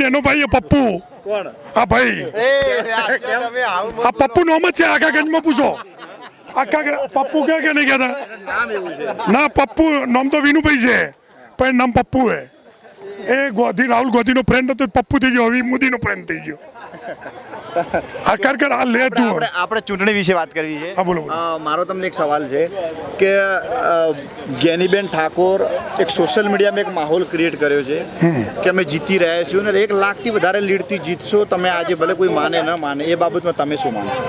Nano ભાઈ એ પપ્પુ. આ ભાઈ. આ પપ્પુ નોમ જ છે આખા ગંજમાં પૂછો. આખા પપ્પુ કે કે નહીં કહેતા? છે. ના પપ્પુ નામ તો વિનુભાઈ છે પણ નામ પપ્પુ હે એ ગોધી રાહુલ ગોધીનો ફ્રેન્ડ હતો પપ્પુ થઈ ગયો હવે મોદીનો ફ્રેન્ડ થઈ ગયો. આ કર આ લે તું. આપણે આપણે ચૂંટણી વિશે વાત કરવી છે. હા, બોલો, બોલો. મારો તમને એક સવાલ છે કે જ્ઞાનીબેન ઠાકોર એક સોશિયલ મીડિયામાં એક માહોલ ક્રિએટ કર્યો છે કે અમે જીતી રહ્યા છીએ અને એક લાખથી વધારે લીડથી જીતશો તમે આજે ભલે કોઈ માને ન માને એ બાબતમાં તમે શું માનશો?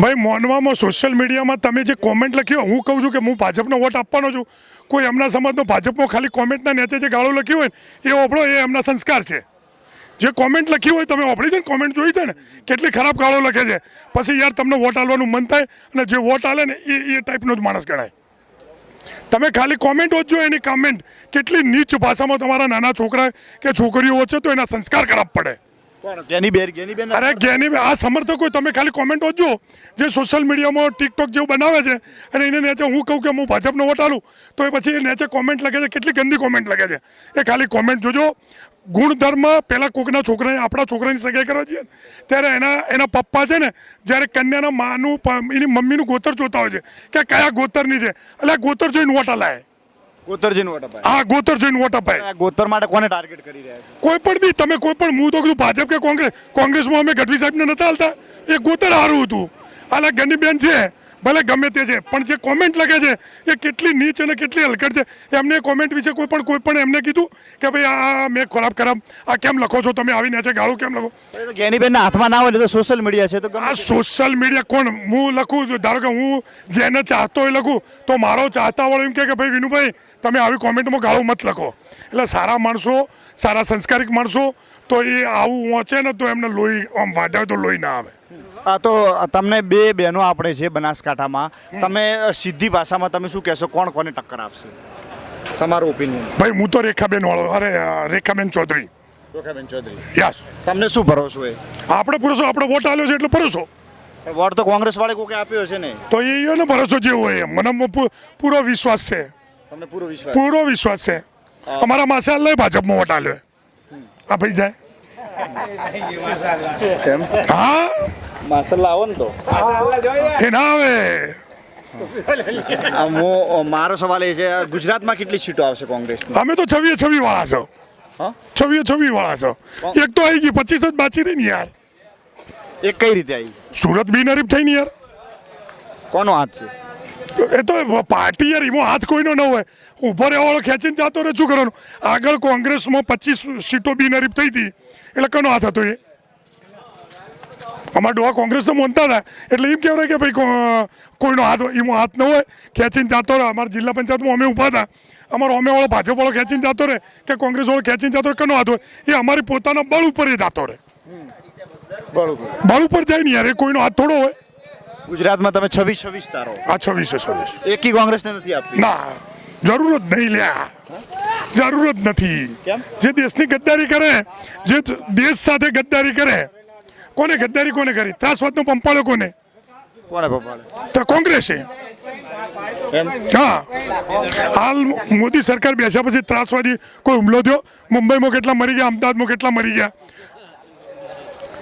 ભાઈ મોનવામાં સોશિયલ મીડિયામાં તમે જે કોમેન્ટ લખ્યો હું કહું છું કે હું ભાજપનો વોટ આપવાનો છું. કોઈ એમના સમાજનો ભાજપમાં ખાલી કોમેન્ટના નેચે જે ગાળો લખ્યું હોય એ ઓપડો એ એમના સંસ્કાર છે. જે કોમેન્ટ લખી હોય તમે વાપરી છે ને કોમેન્ટ જોઈ છે ને કેટલી ખરાબ ગાળો લખે છે. પછી યાર તમને વોટ આલવાનું મન થાય અને જે વોટ આલે ને એ એ ટાઈપનો જ માણસ ગણાય. તમે ખાલી કોમેન્ટ વાંચજો એની કમેન્ટ કેટલી નીચ ભાષામાં તમારા નાના છોકરા કે છોકરીઓ વચ્ચે તો એના સંસ્કાર ખરાબ પડે. અરે ગેની આ સમર્થકો તમે ખાલી કોમેન્ટ વાંચજો જે સોશિયલ મીડિયામાં ટિકટોક જેવું બનાવે છે અને એને નીચે હું કહું કે હું ભાજપનો વોટ આલું તો એ પછી એ નીચે કોમેન્ટ લખે છે કેટલી ગંદી કોમેન્ટ લખે છે. એ ખાલી કોમેન્ટ જોજો. ગુણધર્મ પહેલા કોકના છોકરાને આપણા છોકરાની સગાઈ કરવા જઈએ ત્યારે એના એના પપ્પા છે ને જ્યારે કન્યાના માનું એની મમ્મીનું ગોતર જોતા હોય છે કે કયા ગોતરની છે? એટલે ગોતર જોઈને વોટ અપાય આ ગોતર જોઈને વોટ અપાય આ ગોતર માટે કોને ટાર્ગેટ કરી રહ્યા છે? કોઈ પણ બી તમે કોઈ પણ હું તો કીધું ભાજપ કે કોંગ્રેસ કોંગ્રેસમાં અમે ગઢવી સાહેબને નતા હાલતા. એ ગોતર હારું હતું. આલા ગનીબેન છે ભલે ગમે તે છે પણ જે કોમેન્ટ લખે છે એ કેટલી નીચ અને કેટલી હલકટ છે. એમને કોમેન્ટ વિશે કોઈ પણ કોઈ પણ એમને કીધું કે ભાઈ આ મેં ખરાબ ખરાબ આ કેમ લખો છો તમે આવીને છે ગાળું કેમ લખો? જ્ઞાનીબેનના હાથમાં ના હોય તો સોશિયલ મીડિયા છે તો આ સોશિયલ મીડિયા કોણ? હું લખું છું ધારો કે હું જેને ચાહતો હોય લખું તો મારો ચાહતા વાળો એમ કે ભાઈ વિનુભાઈ તમે આવી કોમેન્ટમાં ગાળો મત લખો. એટલે સારા માણસો સારા સંસ્કારિક માણસો તો એ આવું વાંચે ને તો એમને લોહી આમ વાઢાય તો લોહી ના આવે. આ તો તમને બે બહેનો આપણે છે બનાસકાંઠામાં. તમે સીધી ભાષામાં તમે શું કહેશો? કોણ કોને ટક્કર આપશે? તમારું ઓપિનિયન ભાઈ હું તો રેખાબેન વાળો. અરે રેખાબેન ચૌધરી. રેખાબેન ચૌધરી. યસ. તમને શું ભરોસો એ આપણે ભરોસો આપણે વોટ આલ્યો છે એટલે ભરોસો. વોટ તો કોંગ્રેસ વાળે કોકે આપ્યો છે ને? તો એ એને ભરોસો જેવો હોય એમ. મને પૂરો વિશ્વાસ છે. તમને પૂરો વિશ્વાસ? પૂરો વિશ્વાસ છે. અમારા માસાલ લઈ ભાજપમાં વોટ આલ્યો આ ભાઈ જાય. કેમ? હા. માસલ્લા આવો ને તો. એ ના આવે મો- મારો સવાલ એ છે ગુજરાતમાં કેટલી સીટો આવશે કોંગ્રેસની અમે તો છવીએ છવી વાળા છો. હા? છવીએ છવી વાળા છો એક તો આવી ગઈ પચીસ જ બાચી રહી ને યાર. એક કઈ રીતે આવી સુરત બિનહરીફ થઈ ને યાર. કોનો હાથ છે? તો એ તો પાર્ટી યાર એમાં હાથ કોઈનો ન હોય. ઊભો રહેવાળો ખેંચીને જતો રહે શું કરવાનું? આગળ કોંગ્રેસમાં પચીસ સીટો બિનહરીફ થઈ હતી. એટલે કોનો હાથ હતો એ? અમારા ડોહા કોંગ્રેસ તો મોનતા હતા. એટલે એમ કહેવાય કે ભાઈ કોઈનો હાથ હોય, એમાં હાથ ન હોય ખેંચીને જતો રહે. અમારા જિલ્લા પંચાયતમાં અમે ઊભા હતા. અમારો અમે વાળો ભાજપ ખેંચીને જતો રહે કે કોંગ્રેસ વાળો ખેંચીને જતો રહે કનો હાથ હોય? એ અમારી પોતાના બળ ઉપર એ જતો રહે. બળ ઉપર. જાય ને યાર એ કોઈનો હાથ થોડો હોય. ગુજરાતમાં તમે છવ્વીસ છવ્વીસ તારો. આ છવ્વીસે છવ્વીસ. એકી કોંગ્રેસને નથી આપતી ના જરૂર જ નહીં લ્યા. જરૂર જ નથી. જે દેશની ગદ્દારી કરે જે દેશ સાથે ગદ્દારી કરે કોને ગદ્દારી કોને કરી? ત્રાસવાદનો પંપાળો કોને? કોને પપાડે તો કોંગ્રેસે. હા. હાલ મોદી સરકાર બેસ્યા પછી ત્રાસવાદી કોઈ હુમલો થયો? મુંબઈમાં કેટલા મરી ગયા? અમદાવાદમાં કેટલા મરી ગયા?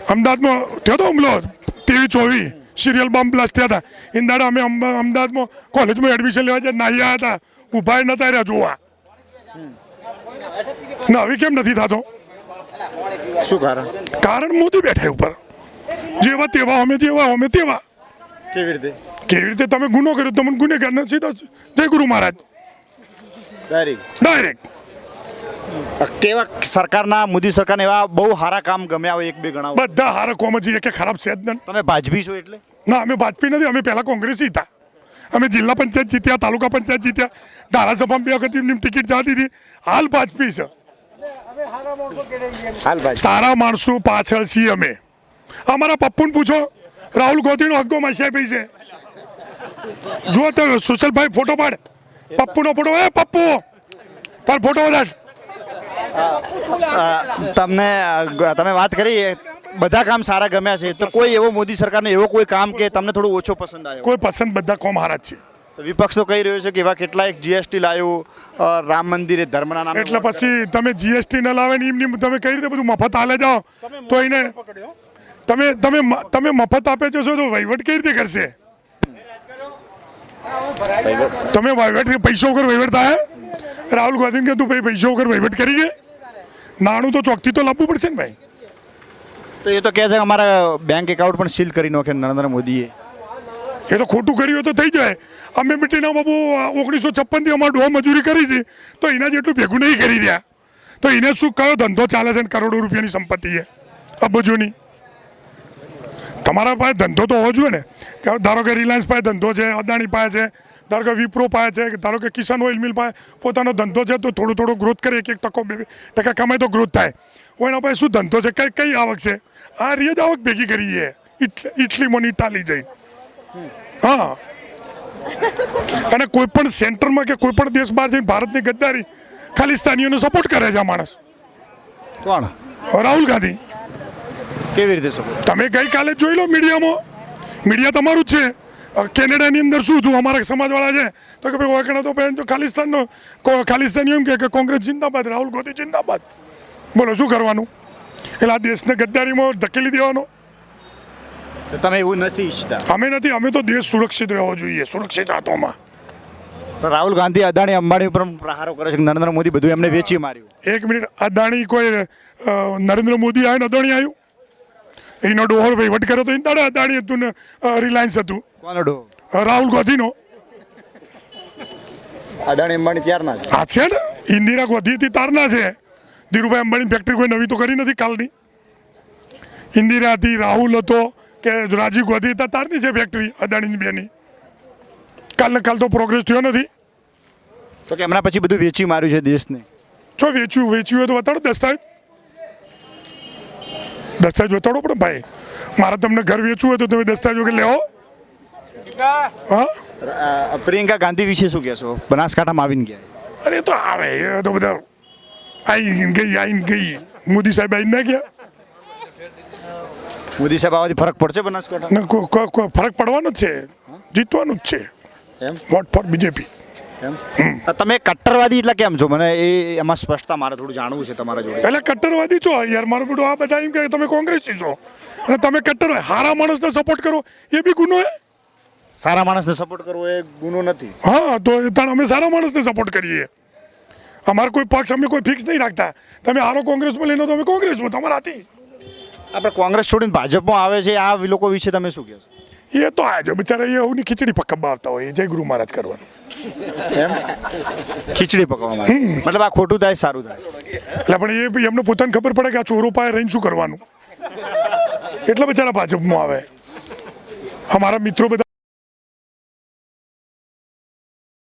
અમદાવાદમાં થયો હતો હુમલો? તેવી ચોવી સિરિયલ બોમ્બ બ્લાસ્ટ થયા હતા. ઇન્દાડા અમે અમદા- અમદાવાદમાં કોલેજમાં એડમિશન લેવા જાય નાહ્યા હતા. ઊભા નતા રહ્યા જોવા. ના હવે કેમ નથી થતો? શું કારણ? કારણ મોદી બેઠા ઉપર. જેવા તેવા અમે જેવા અમે તેવા. કેવી રીતે? કેવી રીતે તમે ગુનો કર્યો તમને ગુનેગાર ને સીધો જય ગુરુ મહારાજ. ડાયરેક્ટ ડાયરેક્ટ કેવા સરકારના મોદી સરકારને એવા બહુ સારા કામ ગમ્યા હોય એક બે ગણા બધા હારા કોમ છીએ કે ખરાબ છે જ નહીં તમે ભાજપી છો એટલે? ના અમે ભાજપી નથી અમે પહેલા કોંગ્રેસી હતા. અમે જિલ્લા પંચાયત જીત્યા તાલુકા પંચાયત જીત્યા. ધારાસભામાં બે વખત એમની ટિકિટ જતી હતી. હાલ ભાજપી છે. સારા માણસો પાછળ છીએ અમે. અમારા પપ્પુને પૂછો રાહુલ ગોધીનો હગ્ગો મસાઈ છે જુઓ તો સુશલભાઈ ફોટો પાડ. પપ્પુનો ફોટો. એ પપ્પુ! તાર ફોટો વધાર. તમને તમે વાત કરી બધા કામ સારા ગમ્યા છે. તો કોઈ એવો મોદી સરકારનો એવો કોઈ કામ કે તમને થોડું ઓછો પસંદ આવ્યો? કોઈ પસંદ બધા કોમ હારા છે. વિપક્ષ તો કહી રહ્યો છે કે એવા કેટલાય જીએસટી લાવ્યું રામ મંદિરે ધર્મના નામે એટલે પછી તમે જીએસટી ન લાવે ને એમની તમે કઈ રીતે બધું મફત હાલે જાઓ? તો એને તમે તમે તમે મફત આપે છો તો વહીવટ કઈ રીતે કરશે? તમે વહીવટ પૈસા વગર વહીવટ થાય? રાહુલ ગાંધીને કે તું ભાઈ પૈસા વગર વહીવટ કરી ગયે નાણું તો ચોકથી તો લાવવું પડશે ને ભાઈ. તો એ તો કહે છે અમારા બેંક એકાઉન્ટ પણ સીલ કરી નાખે નરેન્દ્ર મોદીએ. એ તો ખોટું કર્યું તો થઈ જાય. અમે મિટીના બાબુ ઓગણીસો છપ્પનથી અમારે ડોહ મજૂરી કરી છે. તો એના જેટલું ભેગું નહીં કરી રહ્યા. તો એને શું, કયો ધંધો ચાલે છે કરોડો રૂપિયાની સંપત્તિ છે? અબજોની તમારા પાસે ધંધો તો હોવો જોઈએ ને. કે ધારો કે રિલાયન્સ પાસે ધંધો છે, અદાણી પાસે છે, ધારો કે વિપ્રો પાસે છે ધારો કે કિસાન ઓઇલ મિલ પાસે પોતાનો ધંધો છે, તો થોડો થોડો ગ્રોથ કરે એક એક ટકો બે ટકા કમાય તો ગ્રોથ થાય. હોય એના પાસે શું ધંધો છે? કઈ કઈ આવક છે? આ રીજ આવક ભેગી કરી છે. ઇટલી મને ઇટાલી જઈ હા. અને કોઈ પણ સેન્ટરમાં કે કોઈ પણ દેશ બહાર જઈને ભારતની ગદ્દારી ખાલિસ્તાનીઓને સપોર્ટ કરે છે આ માણસ. કોણ? રાહુલ ગાંધી. કેવી રીતે સપોર્ટ તમે ગઈકાલે જોઈ લો મીડિયામાં. મીડિયા તમારું જ છે. કેનેડાની અંદર શું હતું? અમારા સમાજવાળા છે. તો કે ભાઈ વાકણા તો પહેન તો ખાલિસ્તાનનો ખાલિસ્તાનીઓ એમ કે કોંગ્રેસ જિંદાબાદ રાહુલ ગાંધી જિંદાબાદ. બોલો શું કરવાનું? એટલે આ દેશને ગદ્દારીમાં ધકેલી દેવાનો. તમે એવું નથી ઈચ્છતા. અમે નથી અમે તો દેશ સુરક્ષિત રહેવો જોઈએ સુરક્ષિત હાથોમાં પણ રાહુલ ગાંધી અદાણી અંબાણી ઉપર પ્રહારો કરે છે નરેન્દ્ર મોદી બધું એમને વેચી માર્યું. એક મિનિટ અદાણી કોઈ નરેન્દ્ર મોદી આવ્યો ને અદાણી આવ્યું એનો ડોહર વહીવટ કર્યો તો એને દાડે અદાણી હતું ને રિલાયન્સ હતું. કોનો ડો રાહુલ ગાંધીનો. અદાણી અંબાણી ત્યારના છે. આ છે ને ઇન્દિરા ગાંધી હતી તારના છે. ધીરુભાઈ અંબાણી ફેક્ટરી કોઈ નવી તો કરી નથી કાલની. ઇન્દિરા હતી રાહુલ હતો કે રાજીવ ગોધી હતા તારની છે ફેક્ટરી અદાણીની બેની. કાલને કાલ તો પ્રોગ્રેસ થયો નથી. તો કે એમના પછી બધું વેચી માર્યું છે દેશને. જો વેચ્યું વેચ્યું હોય તો બતાડો દસ્તાવેજ. દસ્તાવેજ બતાડો પણ ભાઈ. મારે તમને ઘર વેચવું હોય તો તમે દસ્તાવેજો કે લેવો. હા? પ્રિયંકા ગાંધી વિશે શું કહેશો? બનાસકાંઠામાં આવીને ગયા. અરે તો આવે એ તો બધા આઈ ગઈ આઈને ગઈ. મોદી સાહેબ આવીને ના ગયા. મોદી સાહેબ આવવાથી ફરક પડશે બનાસકાંઠા? ફરક પડવાનો જ છે. જીતવાનું જ છે. એમ? Vote for BJP. તમે કટ્ટરવાદી એટલે કેમ છો? મને એ એમાં સ્પષ્ટતા મારે થોડું જાણવું છે તમારા જોડે. એટલે કટ્ટરવાદી છો? યાર મારું બેટું આ બધા એમ કે તમે કોંગ્રેસી છો. અને તમે કટ્ટર હારા માણસને સપોર્ટ કરો એ બી ગુનો હે? સારા માણસને સપોર્ટ કરવો એ ગુનો નથી. હા તો તાણ અમે સારા માણસને સપોર્ટ કરીએ. અમારો કોઈ પક્ષ અમે કોઈ ફિક્સ નહીં રાખતા. તમે હારો કોંગ્રેસમાં લઈને તો અમે કોંગ્રેસમાં તમારા હાથી આપણે કોંગ્રેસ છોડીને ભાજપમાં આવે છે આ લોકો વિશે તમે શું કહેશો? એ તો આજે બિચારા એ એવની ખીચડી પકવવા આવતા હોય જય ગુરુ મહારાજ કરવાનું. એમ? ખીચડી પકવવામાં મતલબ આ ખોટું થાય સારું થાય? એટલે પણ એ એમને પોતાને ખબર પડે કે આ ચોરો પાસે રહીને શું કરવાનું? એટલે બિચારા ભાજપમાં આવે. અમારા મિત્રો બધા